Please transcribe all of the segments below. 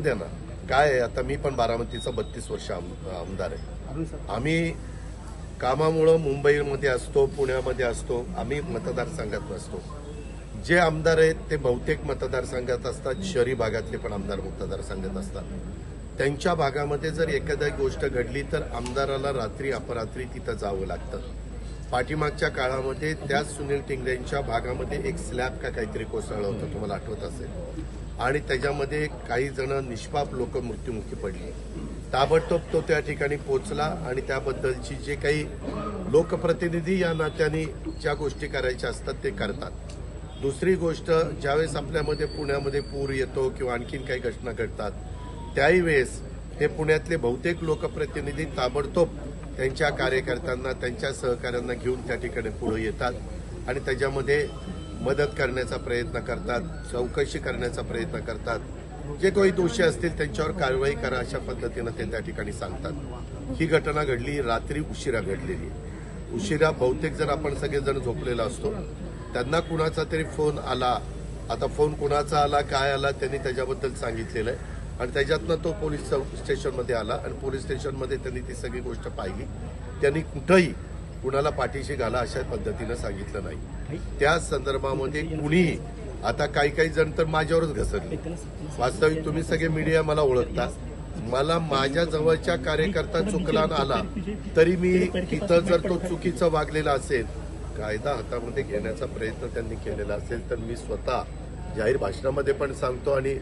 द्या ना. काय आहे आता मी पण बारामतीचा बत्तीस वर्ष आम- आमदार आहे. आम्ही कामामुळं मुंबईमध्ये असतो पुण्यामध्ये असतो आम्ही मतदारसंघात नसतो जे आमदार आहेत ते बहुतेक मतदारसंघात असतात शहरी भागातले पण आमदार मतदारसंघात असतात. त्यांच्या भागामध्ये जर एखादी गोष्ट घडली तर आमदाराला रात्री अपरात्री तिथं जावं लागतं. पाठीमागच्या काळामध्ये त्याच सुनील टिंगरेंच्या भागामध्ये एक स्लॅब का काहीतरी कोसळलं होतं तुम्हाला आठवत असेल. आणि त्याच्यामध्ये काही जण निष्पाप लोक मृत्युमुखी पडली. ताबडतोब तो त्या ठिकाणी पोचला आणि त्याबद्दलची जे काही लोकप्रतिनिधी या नात्याने ज्या गोष्टी करायच्या असतात ते करतात. दुसरी गोष्ट ज्यावेळेस आपल्यामध्ये पुण्यामध्ये पूर येतो किंवा आणखीन काही घटना घडतात त्याही वेळेस हे पुण्यातले बहुतेक लोकप्रतिनिधी ताबडतोब त्यांच्या कार्यकर्त्यांना त्यांच्या सहकाऱ्यांना घेऊन त्या ठिकाणी पुढे येतात आणि त्याच्यामध्ये मदत करण्याचा प्रयत्न करतात चौकशी करण्याचा प्रयत्न करतात. जे काही दोषी असतील त्यांच्यावर कारवाई करा अशा पद्धतीनं ते त्या ठिकाणी सांगतात. ही घटना घडली रात्री उशिरा घडलेली उशिरा बहुतेक जर आपण सगळेजण झोपलेला असतो त्यांना कुणाचा तरी फोन आला. आता फोन कुणाचा आला काय आला त्यांनी त्याच्याबद्दल सांगितलेलं आहे. आणि त्याच्यातनं तो पोलीस स्टेशनमध्ये आला आणि पोलीस स्टेशनमध्ये त्यांनी ती सगळी गोष्ट पाहिली. त्यांनी कुठंही कुणाला पाठीशी घाला अशा पद्धतीनं सांगितलं नाही. त्या संदर्भामध्ये कुणीही आता काही काही जण तर माझ्यावरच घसरले. वास्तविक तुम्ही सगळे मीडिया मला ओळखता. मला माझ्या जवळच्या कार्यकर्ता चुकला आला तरी मी इथं जर तो चुकीचा वागलेला असेल कायदा हातामध्ये घेण्याचा प्रयत्न त्यांनी केलेला असेल तर मी स्वतः जाहीर भाषणामध्ये पण सांगतो आणि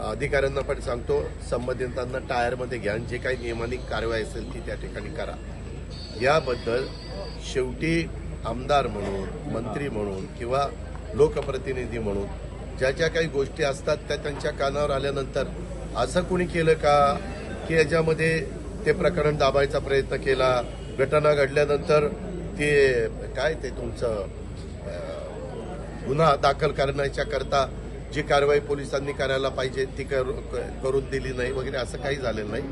अधिकाऱ्यांना पण सांगतो संबंधितांना टायरमध्ये घ्या आणि जे काही नियमानिक कारवाई असेल ती त्या ठिकाणी करा. याबद्दल शेवटी आमदार म्हणून मंत्री म्हणून किंवा लोकप्रतिनिधी म्हणून ज्या ज्या काही गोष्टी असतात त्या त्यांच्या कानावर आल्यानंतर असं कुणी केलं का की याच्यामध्ये ते प्रकरण दाबायचा प्रयत्न केला घटना घडल्यानंतर ते काय ते तुमचं गुन्हा दाखल करण्याच्या करता जी कारवाई पोलिसांनी करायला पाहिजे ती करून दिली नाही वगैरे असं काही झालेलं नाही.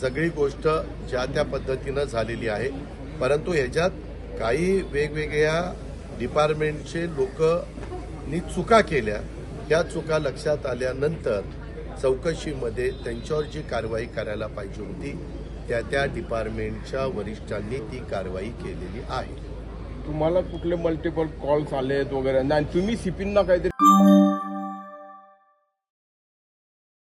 सगळी गोष्ट ज्या त्या पद्धतीनं झालेली आहे. परंतु ह्याच्यात काही वेगवेगळ्या डिपार्टमेंटचे लोकनी चुका केल्या. त्या चुका लक्षात आल्यानंतर चौकशीमध्ये त्यांच्यावर जी कारवाई करायला पाहिजे होती त्या त्या डिपार्टमेंटच्या वरिष्ठांनी ती कारवाई केलेली आहे. तुम्हाला कुठले मल्टिपल कॉल्स आलेत वगैरे? नाही तुम्ही सिपींना काहीतरी